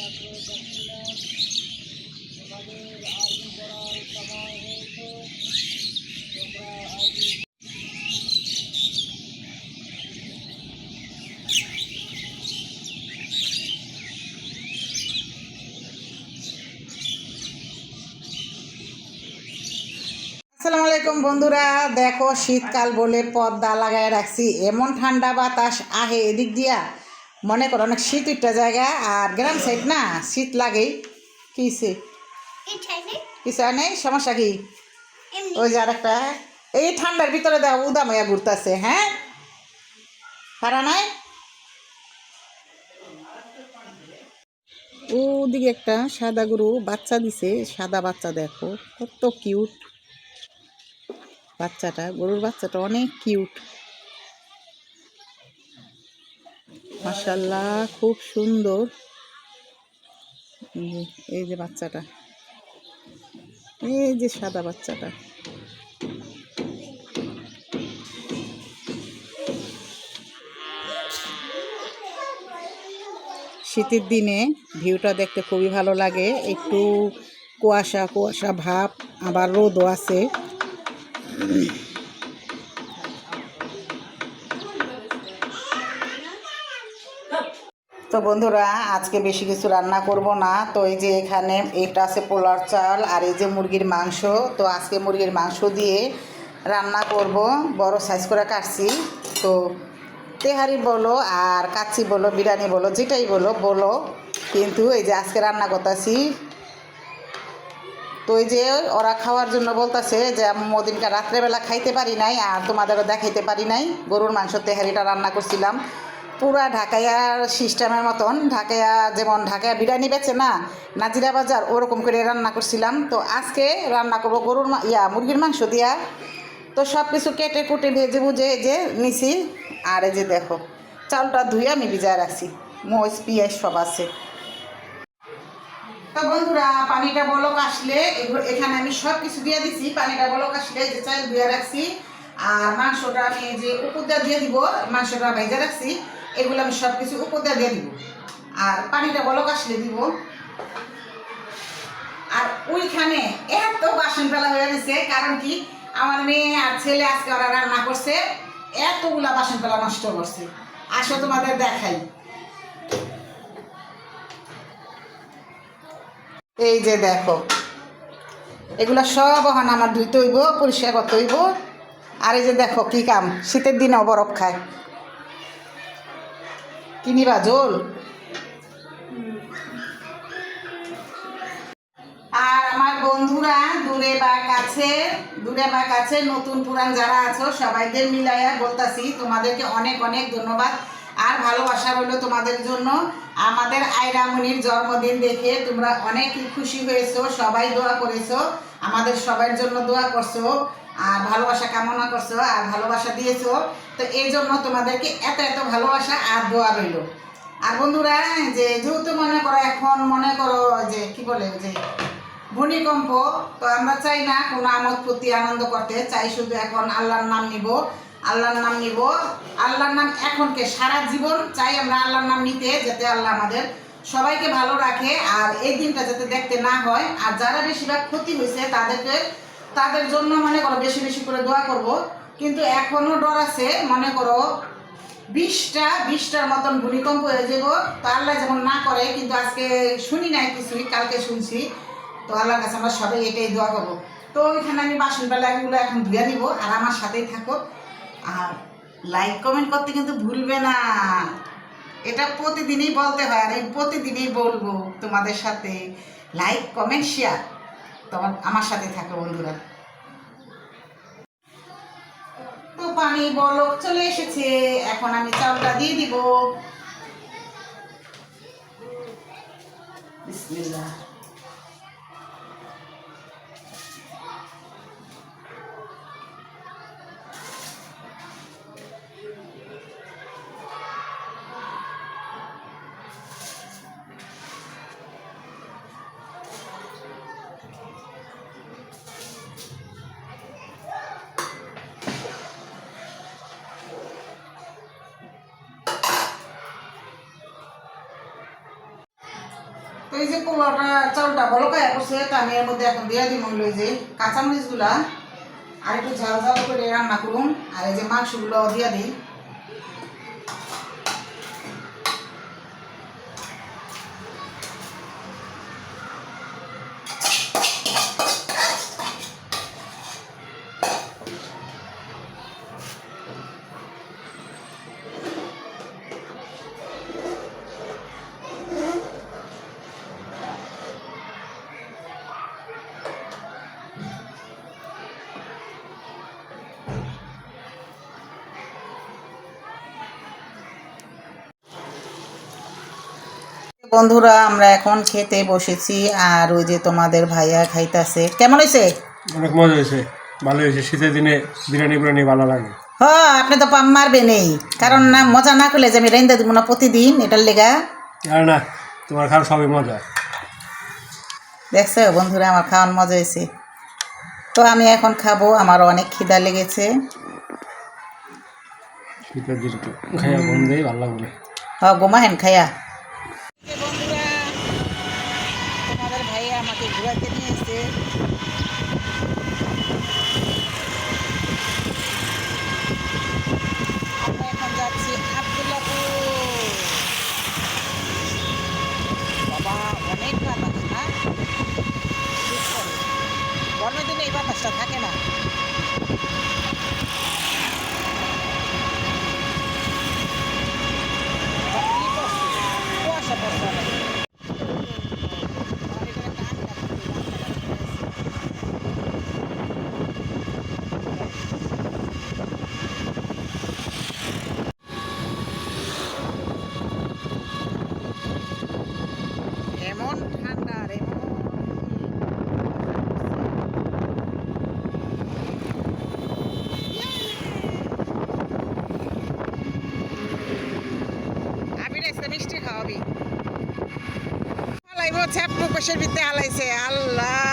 আসসালামু আলাইকুম বন্ধুরা। দেখো শীতকাল বলে পর্দা লাগায় রাখছি। এমন ঠান্ডা বাতাস, আহে এদিক দিয়া। মনে করো অনেক শীত একটা জায়গা আর গ্রাম সাইড না শীত লাগেই। কিসে কিছু নেই? সমস্যা কি? ওই যে আর একটা এই ঠান্ডার ভিতরে দেখো উদাময়া ঘুরতেছে হ্যাঁ? হারা নাই? ওদিকে একটা সাদা গরু বাচ্চা দিছে সাদা বাচ্চা দেখো কত কিউট বাচ্চাটা গরুর বাচ্চাটা অনেক কিউট মাসাল্লাহ খুব সুন্দর। এই যে- বাচ্চাটা। এই যে সাদা বাচ্চাটা। শীতের দিনে ভিউটা দেখতে খুবই ভালো লাগে। একটু কুয়াশা কুয়াশা ভাব, আবার রোদও আছে। তো বন্ধুরা, আজকে বেশি কিছু রান্না করব না। তো এই যে এখানে এটা আছে পোলার চাল আর এই যে মুরগির মাংস। তো আজকে মুরগির মাংস দিয়ে রান্না করব। বড় সাইজ করে কাটছি। তো তেহারি বলো আর কাচ্চি বলো, বিরিয়ানি বলো, যেটাই বলো বলো। কিন্তু এই যে আজকে রান্না করতেছি। তো এই যে ওরা খাওয়ার জন্য বলতেছে যে মদিনকা রাত্রেবেলা খাইতে পারি নাই আর তোমাদেরও দেখাইতে পারি নাই। গরুর মাংস তেহারিটা রান্না করছিলাম। পুরা ঢাকাইয়ার সিস্টেমের মতন, ঢাকাইয়া যেমন ঢাকাইয়া বিরিয়ানি বেচে না, নাজিরা বাজার, ওরকম করে রান্না করছিলাম। তো আজকে রান্না করব গরুর ইয়া, মুরগির মাংস দিয়া। তো সব কিছু কেটে কুটে ভেজে বুঝে যে নিছি। আর এই যে দেখো, চালটা ধুয়ে আমি ভিজায় রাখছি। মরিচ পিঁয়াজ সব আছে। তো বন্ধুরা, পানিটা বলক আসলে এখানে আমি সব কিছু দিয়ে দিছি। পানিটা বলক আসলে যে চাল দিয়ে রাখছি। আর মাংসটা আমি যে উপর দিয়ে দিব, মাংসটা ভেজে রাখছি। এগুলো আমি সব কিছু উপর দিয়ে দিব। আর পানিটা বলক আসলে দিব। আর ওইখানে এত বাসন ফেলা হয়ে গেছে, কারণ কি আমার মেয়ে আর ছেলে আজকে ওরা রান্না করছে, এতগুলা বাসন ফেলা নষ্ট করছে। আসো তোমাদের দেখাই। এই যে দেখো, এগুলো সব এখন আমার ধুইতে হইব, পরিষ্কার করতে হইব। আর এই যে দেখো কি কাম, শীতের দিনেও বরফ খায়। কিনিবা জোল? আর আমার বন্ধুরা দূরে বা কাছে, দূরে বা কাছে নতুন পুরান যারা আছো, সবাইদের মিলাইয়া বলতাছি, তোমাদেরকে অনেক অনেক ধন্যবাদ। আর ভালোবাসা রইল তোমাদের জন্য। আমাদের আয়রামনির জন্মদিন দেখে তোমরা অনেক খুশি হয়েছো, সবাই দোয়া করেছ। আমাদের সবার জন্য দোয়া করছ, আর ভালোবাসা কামনা করছ, আর ভালোবাসা দিয়েছ। তো এই জন্য তোমাদেরকে এত এত ভালোবাসা আর দোয়া রইল। আর বন্ধুরা, যে যেহেতু মনে করো, এখন মনে করো যে, কি বলে, যে ভূমিকম্প, তো আমরা চাই না কোনো আমোদ প্রতি আনন্দ করতে, চাই শুধু এখন আল্লাহর নাম নিব, আল্লাহর নাম নিব। আল্লাহর নাম এখনকে সারা জীবন চাই আমরা আল্লাহর নাম নিতে, যাতে আল্লাহ আমাদের সবাইকে ভালো রাখে আর এই দিনটা যাতে দেখতে না হয়। আর যারা বেশিরভাগ ক্ষতি হয়েছে, তাদেরকে, তাদের জন্য মনে করো বেশি বেশি করে দোয়া করব। কিন্তু এখনও ডর আছে, মনে করো বিশটা, বিশটার মতন ভূমিকম্প হয়ে যাব তো আল্লাহ যেমন না করে, কিন্তু আজকে শুনি নাই কিছুই, কালকে শুনছি। তো আল্লাহর কাছে আমরা সবাই এটাই দোয়া করব। তো ওইখানে আমি বাসন এখন ধুয়ে নিব, আর আমার সাথেই থাকো। আর লাইক কমেন্ট করতে কিন্তু ভুলবে না। এটা প্রতিদিনই বলতে হয়, আর আমি প্রতিদিনই বলব তোমাদের সাথে। লাইক কমেন্ট শেয়ার তোমার, আমার সাথে থাকো বন্ধুরা। তো পানি বলক চলে এসেছে, এখন আমি চাউলটা দিয়ে দিব। বিসমিল্লাহ। এই যে পোলাটা চালটা বলো কায়া করছে, তা আমি এর মধ্যে এখন দিয়ে দিই মনে যে কাঁচামরিচগুলা। আর একটু ঝাল ঝাল করে রান্না করুন। আর এই যে মাংসগুলো দিয়ে দিই। বন্ধুরা আমরা এখন খেতে বসেছি আর ওই যে তোমাদের ভাইয়া খাইতাছে। কেমন হয়েছে? অনেক মজা হয়েছে ভালো হয়েছে। শীতের দিনে বিরিয়ানি বিরিয়ানি ভালো লাগে। হ আপনি তো পাম মারবে নেই কারণ না মজা না করলে যে আমি রেন্দা দিব না প্রতিদিন এটার লেগা। আর না তোমার খাওয়া সবই মজা। দেখছ বন্ধুরা আমার খাওয়ার মজা হয়েছে। তো আমি এখন খাব আমার অনেক খিদা লেগেছে। শীতের দিন খাইয়া ঘুম দেই ভালো লাগবে হ গোমাহেন খাইয়া। ঘুরাতে নিয়ে এসছে হালাইছে আল্লাহ।